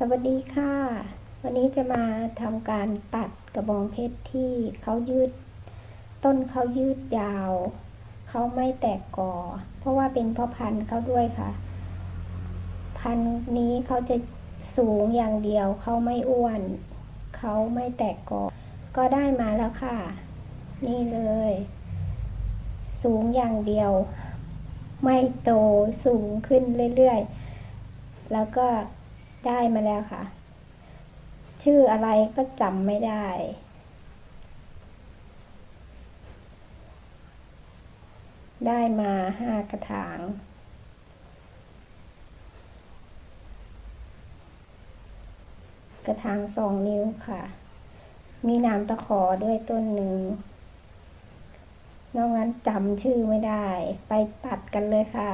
สวัสดีค่ะ วันนี้จะมาทำการตัดกระบองเพชรที่เขายืด ต้นเขายืดยาว เขาไม่แตกกอเพราะว่าเป็นพราะพันธุ์เขาด้วยค่ะ พันธุ์นี้เขาจะสูงอย่างเดียวเขาไม่อ้วน เขาไม่แตกกอก็ได้มาแล้วค่ะ นี่เลย สูงอย่างเดียว ไม่โตสูงขึ้นเรื่อยๆ แล้วก็ ได้มาแล้วค่ะ ชื่ออะไรก็จำไม่ได้ได้มาห้ากระถาง กระถางสองนิ้วค่ะ มีน้ำตะขอด้วยต้นหนึ่ง นอกนั้นจำชื่อไม่ได้ ไปตัดกันเลยค่ะ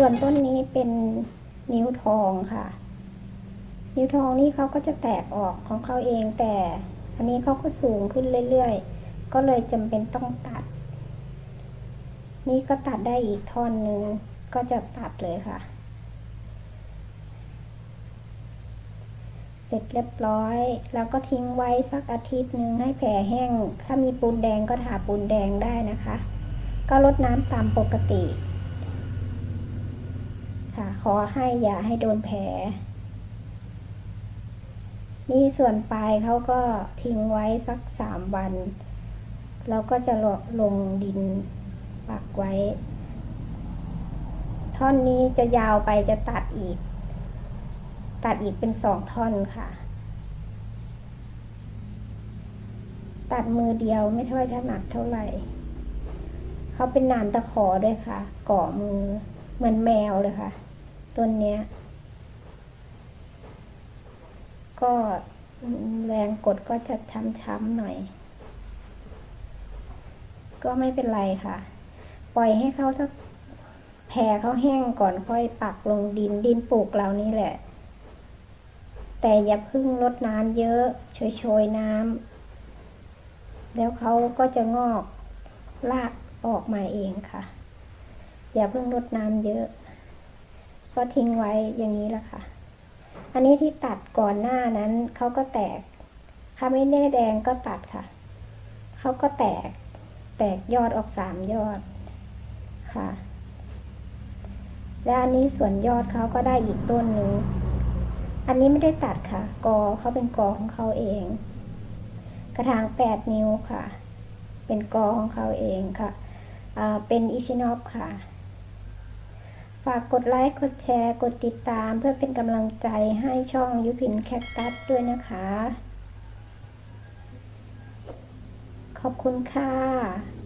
ส่วนต้นนี้เป็นนิ้วทองค่ะ นิ้วทองนี่เขาก็จะแตกออกของเขาเองแต่ อันนี้เขาก็สูงขึ้นเรื่อยๆ ก็เลยจำเป็นต้องตัด นี่ก็ตัดได้อีกท่อนหนึ่งก็จะตัดเลยค่ะ เสร็จเรียบร้อย แล้วก็ทิ้งไว้สักอาทิตย์หนึ่งให้แผลแห้ง ถ้ามีปูนแดงก็ทาปูนแดงได้นะคะ ก็ลดน้ำตามปกติ ค่ะ ขอให้อย่าให้โดนแผล นี่ส่วนปลายเขาก็ทิ้งไว้สักสามวัน แล้วก็จะลงดินปักไว้ ท่อนนี้จะยาวไปจะตัดอีก ตัดอีกเป็นสองท่อนค่ะ ตัดมือเดียวไม่เท่าถนัดเท่าไหร่เขาเป็นนานตะขอด้วยค่ะ ก่อมือเหมือนแมวเลยค่ะ ต้นเนี้ย ก็แรงกดก็จะช้ำๆหน่อย ก็ไม่เป็นไรค่ะ ปล่อยให้เขาสักแผ่เขาแห้งก่อนค่อยปักลงดินดินปลูกเรานี่แหละ แต่อย่าพึ่งลดน้ำเยอะโชยๆน้ำแล้วเขาก็จะงอกรากออกมาเองค่ะ อย่าเพิ่งลดน้ำเยอะ ก็ทิ้งไว้อย่างนี้แหละค่ะ อันนี้ที่ตัดก่อนหน้านั้นเขาก็แตกถ้าไม่แน่แดงก็ตัดค่ะ เขาก็แตก แตกยอดออกสามยอดค่ะ และอันนี้ส่วนยอดเขาก็ได้อีกต้นหนึ่งอันนี้ไม่ได้ตัดค่ะ กอเขาเป็นกอของเขาเอง กระถางแปดนิ้วค่ะ เป็นกอของเขาเองค่ะ เป็นอิชินอฟค่ะากกดไลค์ กดแชร์ กดติดตามเพื่อเป็นกำลังใจให้ช่องยุพินแคคตัสด้วยนะคะ ขอบคุณค่ะ